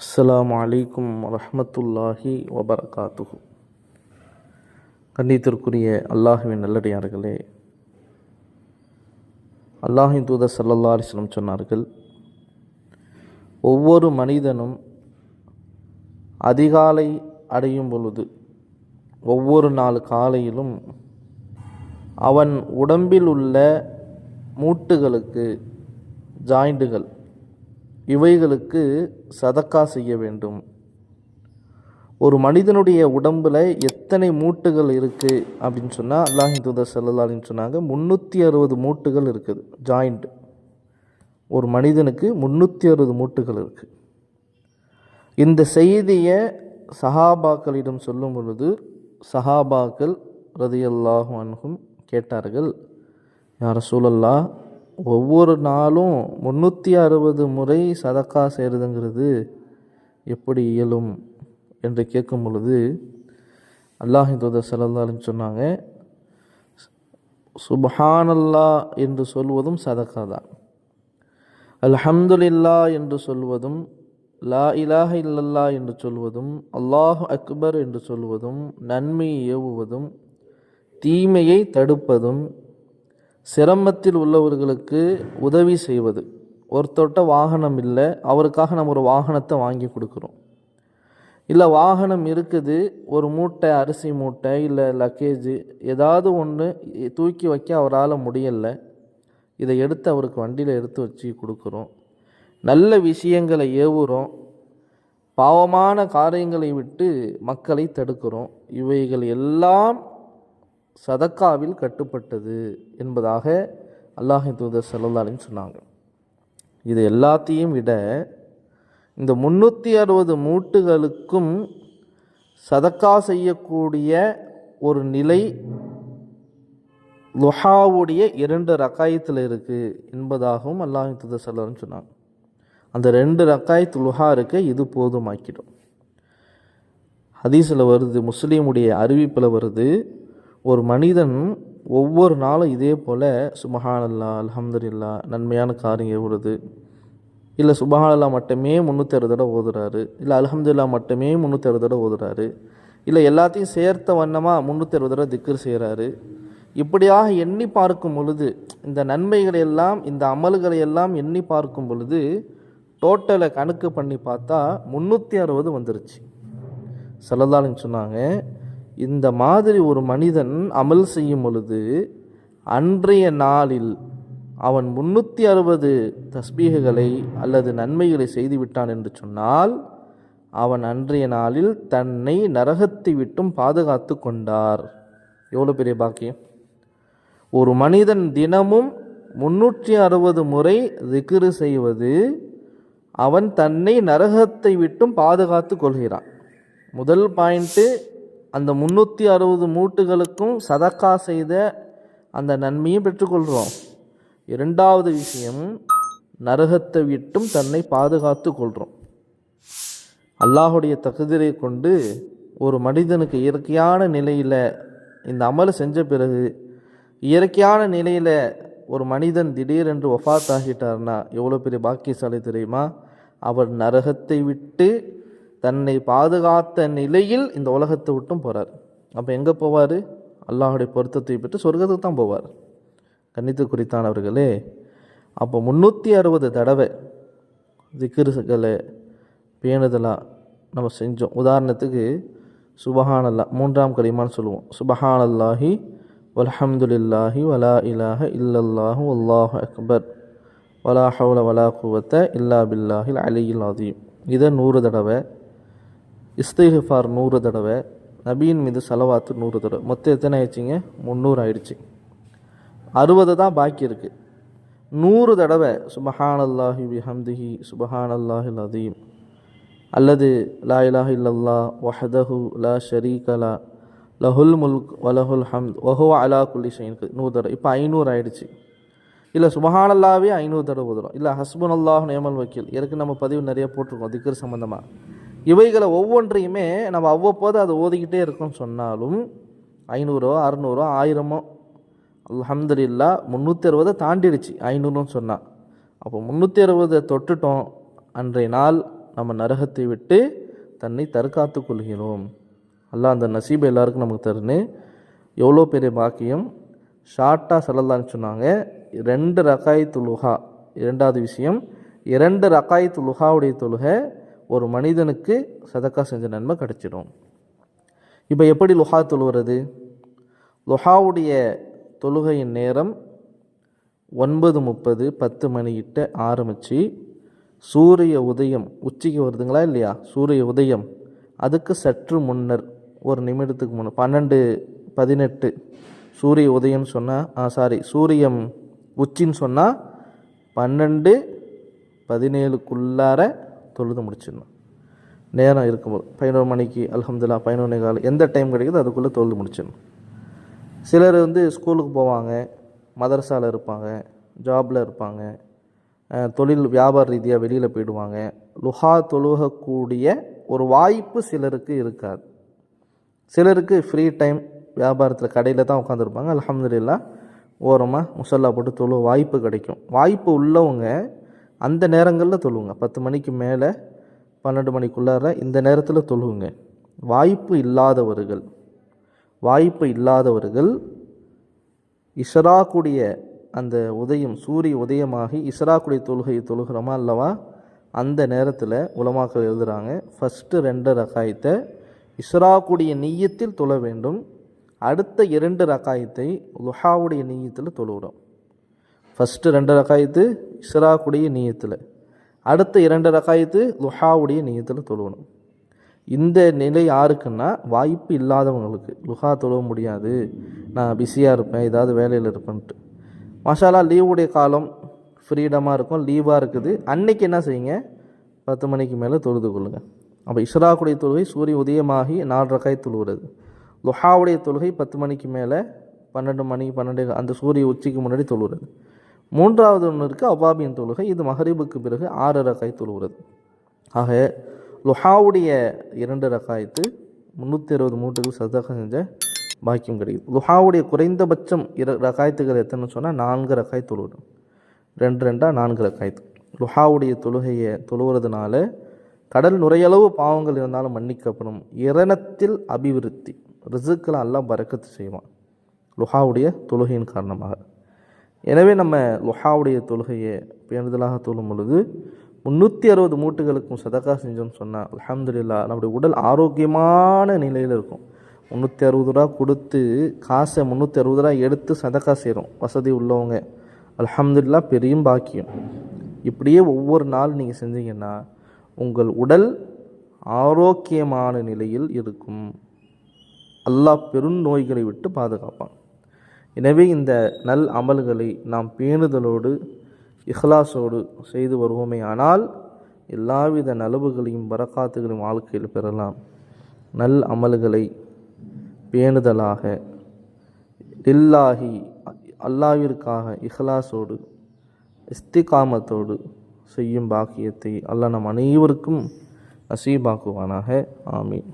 அஸ்லாம் அலைக்கும் வரமத்துல்லாஹி வபரகாத்துஹு. கண்டித்திற்குரிய அல்லாஹுவின் நல்லடியார்களே அல்லாஹின் தூதர் சல்லல்லா அலைஹி சொன்னார்கள் ஒவ்வொரு மனிதனும் அதிகாலை அடையும் பொழுது ஒவ்வொரு நாள் காலையிலும் அவன் உடம்பில் உள்ள மூட்டுகளுக்கு ஜாயிண்டுகள் இவைகளுக்கு சதக்கா செய்ய வேண்டும். ஒரு மனிதனுடைய உடம்பில் எத்தனை மூட்டுகள் இருக்குது அப்படின்னு சொன்னால் அல்லாஹின் தூதர் செல்லலாலின்னு சொன்னாங்க முந்நூற்றி அறுபது மூட்டுகள் இருக்குது ஜாயிண்ட். ஒரு மனிதனுக்கு முந்நூற்றி அறுபது மூட்டுகள் இருக்குது இந்த செய்தியை சஹாபாக்களிடம் சொல்லும் பொழுது சஹாபாக்கள் ரதியல்லாஹு அன்ஹும் கேட்டார்கள் யார் சூழல்லா ஒவ்வொரு நாளும் முந்நூற்றி அறுபது முறை சதக்கா செய்கிறதுங்கிறது எப்படி இயலும் என்று கேட்கும் பொழுது அல்லாஹி தூதர் சல்லல்லாஹு சொன்னாங்க சுபஹானல்லா என்று சொல்வதும் சதக்கா தான். அல்ஹம்துலில்லா என்று சொல்வதும் லா இலாஹ இல்லல்லா என்று சொல்வதும் அல்லாஹ் அக்பர் என்று சொல்வதும் நன்மையை ஏவுவதும் தீமையை தடுப்பதும் சிரமத்தில் உள்ளவர்களுக்கு உதவி செய்வது. ஒருத்தொட்ட வாகனம் இல்லை அவருக்காக நம்ம ஒரு வாகனத்தை வாங்கி கொடுக்குறோம். இல்லை வாகனம் இருக்குது ஒரு மூட்டை அரிசி மூட்டை இல்லை லக்கேஜு ஏதாவது ஒன்று தூக்கி வைக்க அவரால் முடியலை. இதை எடுத்து அவருக்கு வண்டியில் எடுத்து வச்சு கொடுக்குறோம். நல்ல விஷயங்களை ஏவுகிறோம் பாவமான காரியங்களை விட்டு மக்களை தடுக்கிறோம். இவைகள் எல்லாம் சதக்காவில் கட்டுப்பட்டது என்பதாக அல்லாஹின் தூதர் செல்லல்லாலின்னு சொன்னாங்க. இது எல்லாத்தையும் விட இந்த முந்நூற்றி அறுபது மூட்டுகளுக்கும் சதக்கா செய்யக்கூடிய ஒரு நிலை லுஹாவுடைய இரண்டு ரக்காயத்தில் இருக்குது என்பதாகவும் அல்லாஹின் தூதர் செல்லன்னு சொன்னாங்க. அந்த ரெண்டு ரக்காயத்து லுஹா இருக்க இது போதுமாக்கிடும். ஹதீஸில் வருது முஸ்லீமுடைய அறிவிப்பில் வருது ஒரு மனிதன் ஒவ்வொரு நாளும் இதே போல் சுபஹானல்லா அலமதுல்லா நன்மையான காரியம் எவ்வளவு? இல்லை சுபஹானல்லா மட்டுமே முந்நூற்றி அறுபது தடவை ஓதுறாரு. இல்லை அலமதுல்லா மட்டுமே முந்நூற்றி அறுபது தடவை ஓதுறாரு. இல்லை எல்லாத்தையும் சேர்த்த வண்ணமாக முந்நூற்றி அறுபது தடவை திக்கர் செய்கிறாரு இப்படியாக எண்ணி பார்க்கும் பொழுது இந்த நன்மைகளை எல்லாம் இந்த அமல்களை எல்லாம் எண்ணி பார்க்கும் பொழுது டோட்டலை கணக்கு பண்ணி பார்த்தா முந்நூற்றி அறுபது வந்துருச்சு. சல்லல்லாலின்னு சொன்னாங்க இந்த மாதிரி ஒரு மனிதன் அமல் செய்யும் பொழுது அன்றைய நாளில் அவன் முன்னூற்றி அறுபது தஸ்பீகங்களை அல்லது நன்மைகளை செய்துவிட்டான் என்று சொன்னால் அவன் அன்றைய நாளில் தன்னை நரகத்தை விட்டும் பாதுகாத்து கொண்டார். எவ்வளோ பெரிய பாக்கியம். ஒரு மனிதன் தினமும் முன்னூற்றி அறுபது முறை திக்ரு செய்வது அவன் தன்னை நரகத்தை விட்டும் பாதுகாத்து கொள்கிறான். முதல் பாயிண்ட்டு அந்த முந்நூற்றி அறுபது மூட்டுகளுக்கும் சதக்கா செய்த அந்த நன்மையும் பெற்றுக்கொள்கிறோம். இரண்டாவது விஷயம் நரகத்தை விட்டும் தன்னை பாதுகாத்து கொள்கிறோம். அல்லாஹுடைய தகுதியை கொண்டு ஒரு மனிதனுக்கு இயற்கையான நிலையில் இந்த அமலை செஞ்ச பிறகு இயற்கையான நிலையில் ஒரு மனிதன் திடீரென்று ஒஃபாத் ஆகிட்டார்னா எவ்வளோ பெரிய பாக்கியசாலி தெரியுமா? அவர் நரகத்தை விட்டு தன்னை பாதுகாத்த நிலையில் இந்த உலகத்தை விட்டும் போகிறார் அப்போ எங்கே போவார்? அல்லாஹுடைய பொருத்தத்தை பெற்று சொர்க்கத்துக்கு தான் போவார். கண்ணித்து குறித்தானவர்களே அப்போ முந்நூற்றி அறுபது தடவை திக்ருகளை பேணுதலாக நம்ம செஞ்சோம். உதாரணத்துக்கு சுபஹானல்லா மூன்றாம் கரிமான்னு சொல்லுவோம். சுபஹானல்லாஹி வல்ஹம்துலில்லாஹி வலா இலாஹ இல்லல்லாஹு அல்லாஹு அக்பர். வலா ஹவுல வலா குவத்த இல்லா பில்லாஹில் அலியில் அதீம் இதை நூறு தடவை இஸ்திஹார் நூறு தடவை நபியின் மீது செலவாத்து நூறு தடவை. மொத்தம் எத்தனை ஆயிடுச்சிங்க? முந்நூறு ஆயிடுச்சு. அறுபது தான் பாக்கி இருக்குது நூறு தடவை சுபஹான் அல்லாஹி ஹம்திஹி சுபஹான் அல்லாஹில் அதீம் அல்லது லா இலாஹ் இல்லல்லா வஹதஹு லா ஷரீகலா லஹுல் முல்க் வலஹுல் ஹம்த் வஹோ அலா குல்லி ஷைனுக்கு நூறு தடவை. இப்போ ஐநூறு ஆயிடுச்சு. இல்லை சுபஹானல்லாவே ஐநூறு தடவை ஓதுறோம் இல்லை ஹஸ்பன் அல்லாஹ் நேமல் வக்கீல். ஏற்கனவே நம்ம பதிவு நிறைய போட்டிருக்கோம் திக்கர் சம்மந்தமாக இவைகளை ஒவ்வொன்றையுமே நம்ம அவ்வப்போது அதை ஓதிக்கிட்டே இருக்கோம்னு சொன்னாலும் ஐநூறோ அறநூறோ ஆயிரமோ அலமதுல்லா முந்நூற்றி அறுபதை தாண்டிடுச்சு ஐநூறுன்னு சொன்னால் அப்போ முந்நூற்றி அறுபதை தொட்டுட்டோம் அன்றைய நாள் நம்ம நரகத்தை விட்டு தன்னை தற்காத்து கொள்கிறோம். அல்லாஹ் அந்த நசீபை எல்லாருக்கும் நமக்கு தருன்னு. எவ்வளோ பெரிய பாக்கியம். ஷார்ட்டாக சொல்லலான்னு சொன்னாங்க. ரெண்டு ரகாய் துலுஹா இரண்டாவது விஷயம் இரண்டு ரகாய் துலுஹாவுடைய தொழுகை ஒரு மனிதனுக்கு சதக்கா செஞ்ச நன்மை கிடச்சிடும். இப்போ எப்படி லுஹா தொழுகிறது லுஹாவுடைய தொழுகையின் நேரம் ஒன்பது முப்பது பத்து மணிக்கிட்ட ஆரம்பித்து சூரிய உதயம் உச்சிக்கு வருதுங்களா இல்லையா? சூரிய உதயம். அதுக்கு சற்று முன்னர் ஒரு நிமிடத்துக்கு முன்னர் பன்னெண்டு பதினெட்டு சூரிய உதயம் சொன்னால் சாரி சூரியம் உச்சின்னு சொன்னால் பன்னெண்டு பதினேழுக்குள்ளார தொழுது முடிச்சிடணும். நேரம் இருக்கும்போது பதினோரு மணிக்கு அல்ஹம்துல்லா பதினொன்று காலம் எந்த டைம் கிடைக்குதோ அதுக்குள்ளே தொழுது முடிச்சிடணும். சிலர் வந்து ஸ்கூலுக்கு போவாங்க மதரசாவில் இருப்பாங்க ஜாபில் இருப்பாங்க தொழில் வியாபார ரீதியாக வெளியில் போயிடுவாங்க. லுஹா தொழுகக்கூடிய ஒரு வாய்ப்பு சிலருக்கு இருக்காது. சிலருக்கு ஃப்ரீ டைம் வியாபாரத்தில் கடையில் தான் உட்காந்துருப்பாங்க அலமதுல்லா ஓரமாக முசல்லா போட்டு தொழுவ வாய்ப்பு கிடைக்கும். வாய்ப்பு உள்ளவங்க அந்த நேரங்களில் தொழுவுங்க. பத்து மணிக்கு மேலே பன்னெண்டு மணிக்குள்ளார இந்த நேரத்தில் தொழுவுங்க. வாய்ப்பு இல்லாதவர்கள் வாய்ப்பு இல்லாதவர்கள் இஷராக்குடைய அந்த உதயம் சூரிய உதயமாகி இஷராக்குடைய தொழுகையை தொழுகிறோமா அல்லவா? அந்த நேரத்தில் உலமாக்கள் எழுதுகிறாங்க ஃபஸ்ட்டு ரெண்டு ரகாயத்தை இஸ்ராக்குடைய நீயத்தில் தொழ வேண்டும். அடுத்த இரண்டு ரகாயத்தை லுஹாவுடைய நீயத்தில் தொழுகிறோம் ஃபஸ்ட்டு ரெண்டு ரகாயத்து இஸ்ராக்குடைய நீயத்தில். அடுத்த இரண்டு ரகாயத்து லுஹாவுடைய நீயத்தில் தொழுவணும். இந்த நிலை யாருக்குன்னா வாய்ப்பு இல்லாதவங்களுக்கு. லுஹா தொழுவ முடியாது. நான் பிஸியாக இருப்பேன் ஏதாவது வேலையில் இருப்பேன்ட்டு. மசாலா லீவுடைய காலம் ஃப்ரீடமாக இருக்கும் லீவாக இருக்குது. அன்னைக்கு என்ன செய்யுங்க? பத்து மணிக்கு மேலே தொழுது கொள்ளுங்கள் அப்போ இஸ்ராக்குடைய தொழுகை சூரிய உதயமாகி நாலு ரக்காய் தொழுகிறது லுஹாவுடைய தொழுகை பத்து மணிக்கு மேலே பன்னெண்டு மணி பன்னெண்டு அந்த சூரிய உச்சிக்கு முன்னாடி தொழுகிறது மூன்றாவது ஒன்று இருக்குது அவாபியின் தொழுகை. இது மஹரிபுக்கு பிறகு ஆறு ரக்காய் தொழுகிறது ஆக லுஹாவுடைய இரண்டு ரக்காயத்து முந்நூற்றி அறுபது மூட்டுக்கு சதகம் செஞ்ச பாக்கியம் கிடைக்கும் லுஹாவுடைய குறைந்தபட்சம் இர ரக்காயத்துகள் எத்தனைன்னு சொன்னால் நான்கு ரக்காய் தொழுவிடும் ரெண்டு ரெண்டாக நான்கு ரக்காயத்து லுஹாவுடைய தொழுகையை தொழுவுறதுனால கடல் நுரையளவு பாவங்கள் இருந்தாலும் மன்னிக்கப்படும். இரணத்தில் அபிவிருத்தி ரிசுக்கில் எல்லாம் பறக்கத்து செய்வான். லுஹாவுடைய தொழுகையின் காரணமாக. எனவே நம்ம லுஹாவுடைய தொழுகையை பேணுதலாக தொழும் பொழுது முந்நூற்றி அறுபது மூட்டுகளுக்கும் சதக்கா செஞ்சோம்னு சொன்னால் அலமதுல்லா நம்முடைய உடல் ஆரோக்கியமான நிலையில் இருக்கும். முந்நூற்றி அறுபது ரூபா கொடுத்து காசை முந்நூற்றி அறுபது ரூபா எடுத்து சதக்கா செய்கிறோம் வசதி உள்ளவங்க. அலமதுல்லா பெரியும் பாக்கியம். இப்படியே ஒவ்வொரு நாள் நீங்கள் செஞ்சீங்கன்னா உங்கள் உடல் ஆரோக்கியமான நிலையில் இருக்கும். அல்லாஹ் பெரும் நோய்களை விட்டு பாதுகாப்பான். எனவே இந்த நல் அமல்களை நாம் பேணுதலோடு இஹ்லாஸோடு செய்து வருவோமே. ஆனால் எல்லாவித நலவுகளையும் வரக்காத்துகளையும் வாழ்க்கையில் பெறலாம். நல் அமல்களை பேணுதலாக இல்லாஹி அல்லாவிற்காக இஹ்லாஸோடு இஸ்திகாமத்தோடு செய்யும் பாக்கியத்தை அல்லாஹ் நம் அனைவருக்கும் நசீபாக்குவானாக. ஆமீன்.